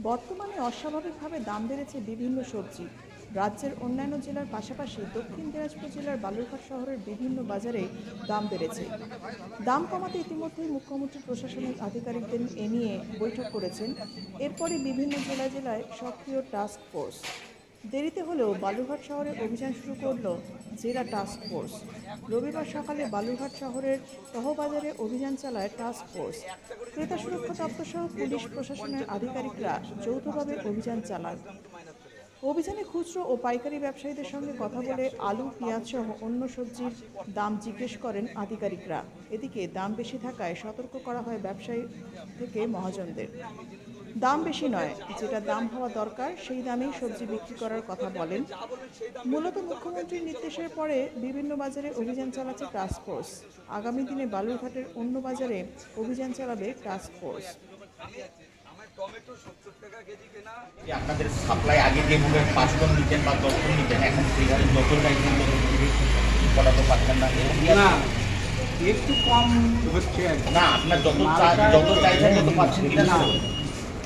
বর্তমানে অস্বাভাবিকভাবে দাম বেড়েছে বিভিন্ন সবজি। রাজ্যের অন্যান্য জেলার পাশাপাশি দক্ষিণ দিনাজপুর জেলার বালুরঘাট শহরের বিভিন্ন বাজারে দাম বেড়েছে। দাম কমাতে ইতিমধ্যেই মুখ্যমন্ত্রী প্রশাসনিক আধিকারিকদের এ নিয়ে বৈঠক করেছেন। এরপরই বিভিন্ন জেলা জেলায় সক্রিয় টাস্ক ফোর্স। দেরিতে হলেও বালুরঘাট শহরে অভিযান শুরু করল জেলা টাস্ক ফোর্স রবিবার সকালে বালুরঘাট শহরের তহবাজারে অভিযান চালায় টাস্ক ফোর্স ক্রেতা সুরক্ষা দপ্তর সহ পুলিশ প্রশাসনের আধিকারিকরা যৌথভাবে অভিযান চালান। অভিযানে খুচরো ও পাইকারি ব্যবসায়ীদের সঙ্গে কথা বলে আলু, পেঁয়াজ সহ অন্য সবজির দাম জিজ্ঞেস করেন আধিকারিকরা। এদিকে দাম বেশি থাকায় সতর্ক করা হয় ব্যবসায়ী থেকে মহাজনদের। দাম বেশি নয় যেটা দাম হওয়া দরকার সেই দামেই সবজি বিক্রি করার কথা বলেন মূলত মুখ্যমন্ত্রীর নির্দেশের পরে বিভিন্ন বাজারে অভিযান চালাচ্ছে টাস্ক ফোর্স আগামী দিনে বালুরঘাটের অন্য বাজারে অভিযান চালাবে টাস্ক ফোর্স আপনাদের সাপ্লাই আগে যেভাবে পাঁচ টন নিতেন বা দশ টন নিতেন এখন যত চাইছেন তত করা না? একটু কম হচ্ছে না আপনার যত যত চাইছেন তত পাচ্ছেন না।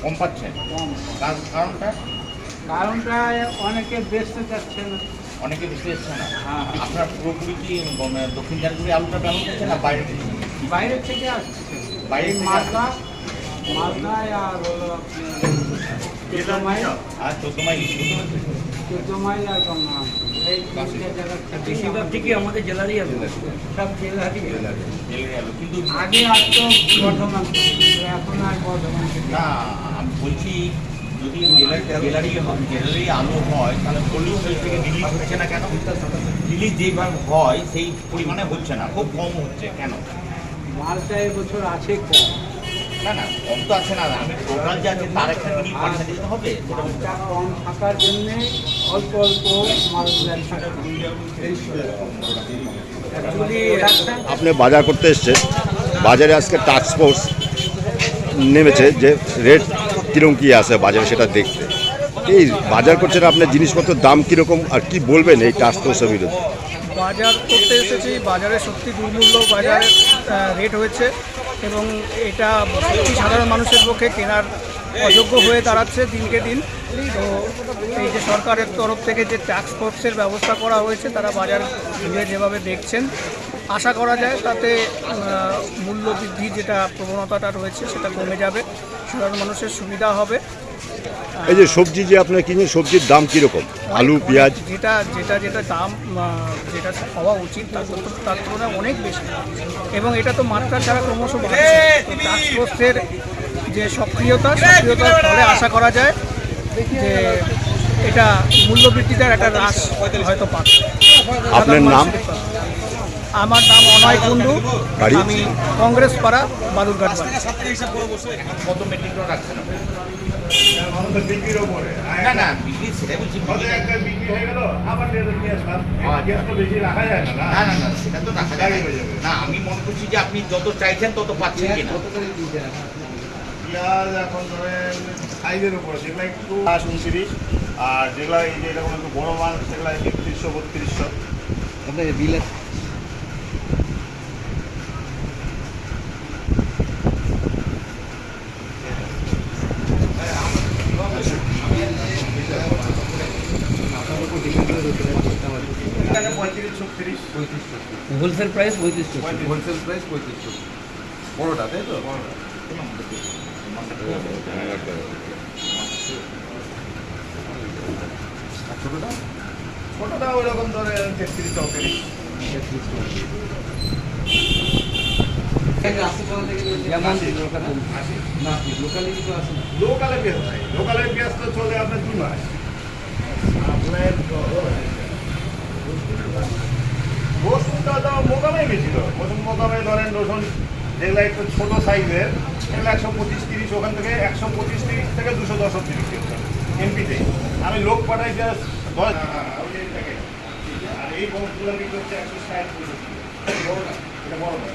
কম পাচ্ছেন? কম। কার- কারণটা? কারণটা অনেকে বেচতে চাচ্ছে না। অনেকে বেশি এসছে না। হ্যাঁ। আপনার পুরোপুরি কি মানে দক্ষিণ ঝাড়খণ্ডে আলুটা ব্যবহার করছে না বাইরে থেকে? বাইরে থেকে আসছে। বাইরে মালদা মালদায় আর হলো আপনার চোদ্দ মাইল। আর চোদ্দ মাইল। চোদ্দ মাইল আর গঙ্গা। বেশিরভাগ ঠিকই আমাদের জেলারই আলু। সব জেলারই কিন্তু আগে আসতো বর্ধমান এখন আর বর্ধমান না। আমি বলছি যদি জেলারি জেলারি আলু হয় তাহলে থেকে রিলিজ হচ্ছে না কেন? রিলিজ যেভাবে হয় সেই পরিমাণে হচ্ছে না খুব কম হচ্ছে কেন? মালটা এবছর আছে কম। না না কম তো আছে না আমি টোটাল যে আছে তার একটা পার্সেন্টেজ তো হবে কম থাকার জন্যে অল্প অল্প মাল আপনি বাজার করতে এসছেন বাজারে আজকে টাস্ক ফোর্স নেমেছে যে রেট কিরম কী আছে বাজারে সেটা দেখতে। এই বাজার করছেন আপনার জিনিসপত্রের দাম কীরকম আর কি বলবেন এই বিরুদ্ধে বাজার করতে এসেছি, বাজারে সত্যি দুর্মূল্য বাজারে রেট হয়েছে এবং এটা সাধারণ মানুষের পক্ষে কেনার অযোগ্য হয়ে দাঁড়াচ্ছে দিনকে দিন। তো এই যে সরকারের তরফ থেকে যে ট্যাক্স ফোর্সের ব্যবস্থা করা হয়েছে, তারা বাজার ঘুরে যেভাবে দেখছেন, আশা করা যায় তাতে মূল্য বৃদ্ধি যেটা প্রবণতাটা রয়েছে সেটা কমে যাবে, সাধারণ মানুষের সুবিধা হবে। এই যে সবজি যে আপনার কিনছেন সবজির দাম কীরকম? আলু পেঁয়াজ? যেটা যেটা যেটা দাম যেটা হওয়া উচিত তার তার তুলনায় অনেক বেশি। এবং এটা তো মাত্রা ছাড়া ক্রমশ বাড়ছে। তো টাস্ক ফোর্সের যে সক্রিয়তা সক্রিয়তার ফলে আশা করা যায় যে এটা মূল্যবৃদ্ধিটার একটা হ্রাস হয়তো পাবে। আপনার নাম? আমার নাম অনয় কুণ্ডু। আমি কংগ্রেস পাড়া বালুরঘাট আমি মনে করছি যে আপনি যত চাইছেন তত পাচ্ছেন পেঁয়াজ এখন ধরেন সাইজের উপরে যেগুলো একটু পাঁচ উনত্রিশ আর যেগুলো এই যে এরকম একটু বড় মাল সেগুলো একত্রিশশো বত্রিশশো এখানে হোলসেল প্রাইস পঁয়ত্রিশ হোলসেল প্রাইস পঁয়ত্রিশ বড়টা তাই তো? আর ছোটোটা? ছোটটা ওই রকম ধরে তেত্রিশ চৌত্রিশ। লোকালে পেঁয়াজ নাই পেঁয়াজ তো চলে আপনার দু মাস। আপনার রসুনটা তো মোকামে বেশি তো। রসুন মোকামে ধরেন রসুন যেগুলো একটু ছোটো সাইজের, সেগুলো একশো পঁচিশ তিরিশ, ওখান থেকে একশো পঁচিশ তিরিশ থেকে দুশো দশ বিক্রি এমপিতে। আমি লোক পাঠাই জাস্ট দশ আর এই বক্সগুলো বিক্রি হচ্ছে একশো ষাট বড়টা এটা বড় বড়।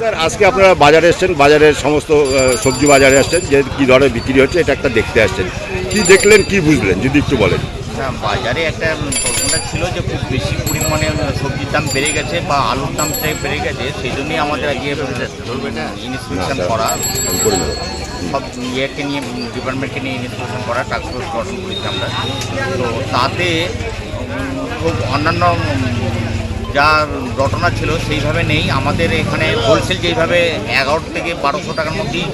স্যার, আজকে আপনারা বাজারে এসছেন বাজারের সমস্ত সবজি বাজারে আসছেন, যে কী দরে বিক্রি হচ্ছে, এটা একটা দেখতে আসছেন। কি দেখলেন, কি বুঝলেন, যদি একটু বলেন। না, বাজারে একটা প্রশ্নটা ছিল যে খুব বেশি পরিমাণে সবজির দাম বেড়ে গেছে বা আলুর দামটা বেড়ে গেছে সেই জন্যই আমাদের আজকে ইনস্পেকশন করা। আমি করে সব ইয়েকে নিয়ে ডিপার্টমেন্টকে নিয়ে ইনস্পেকশন করা টাস্ক ফোর্স গঠন করেছি আমরা। তো তাতে খুব অন্যান্য যা ঘটনা ছিল সেইভাবে নেই। আমাদের এখানে হোলসেল যেইভাবে এগারো থেকে বারোশো টাকার মধ্যেই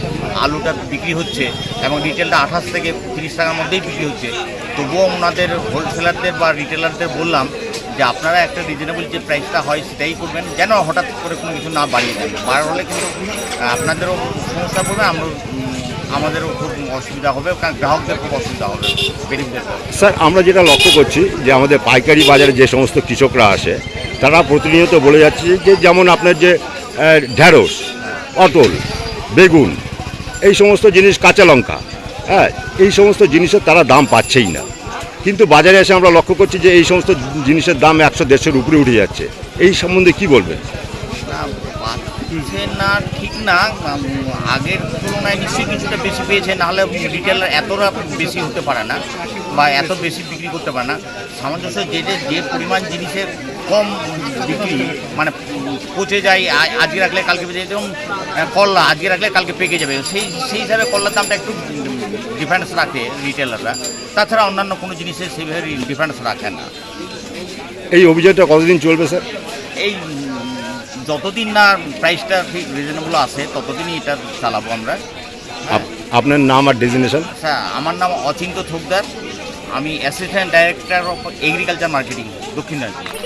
আলুটা বিক্রি হচ্ছে এবং রিটেলটা আঠাশ থেকে তিরিশ টাকার মধ্যেই বিক্রি হচ্ছে। তবুও ওনাদের হোলসেলারদের বা রিটেলারদের বললাম যে আপনারা একটা রিজনেবল যে প্রাইসটা হয় সেটাই করবেন, যেন হঠাৎ করে কোনো কিছু না বাড়িয়ে দেন। বার হলে কিন্তু আপনাদেরও সমস্যা পড়বে আমরা আমাদেরও খুব অসুবিধা হবে, কারণ গ্রাহকদের খুব অসুবিধা হবে স্যার, আমরা যেটা লক্ষ্য করছি যে আমাদের পাইকারি বাজারে যে সমস্ত কৃষকরা আসে তারা প্রতিনিয়ত বলে যাচ্ছে যে যেমন আপনার যে ঢ্যাঁড়স পটল, বেগুন, এই সমস্ত জিনিস কাঁচা লঙ্কা হ্যাঁ এই সমস্ত জিনিসের তারা দাম পাচ্ছেই না। কিন্তু বাজারে এসে আমরা লক্ষ্য করছি যে এই সমস্ত জিনিসের দাম একশো দেড়শোর উপরে উঠে যাচ্ছে। এই সম্বন্ধে কি বলবেন? না ঠিক না। আগের তুলনায় নিশ্চয়ই কিছুটা বেশি পেয়েছে, নাহলে রিটেলার এতটা বেশি হতে পারে না, বা এত বেশি বিক্রি করতে পারে না। সামঞ্জস্য যে যে পরিমাণ জিনিসের কম বিক্রি মানে পচে যায় আজকে রাখলে কালকে পেয়ে যায় করলা আজকে রাখলে কালকে পেকে যাবে। সেই সেই হিসাবে করলার দামটা একটু ডিফারেন্স রাখে রিটেলাররা তাছাড়া অন্যান্য কোনো জিনিসের সেইভাবে ডিফারেন্স রাখে না। এই অভিযানটা কতদিন চলবে স্যার? এই যতদিন না প্রাইসটা ঠিক রিজনেবল আসে ততদিনই এটা চালাবো আমরা। আপ- আপনার নাম আর ডেজিনেশন আচ্ছা আমার নাম অচিন্ত থোকদার। আমি assistant director of agriculture marketing দক্ষিণ রাজ্য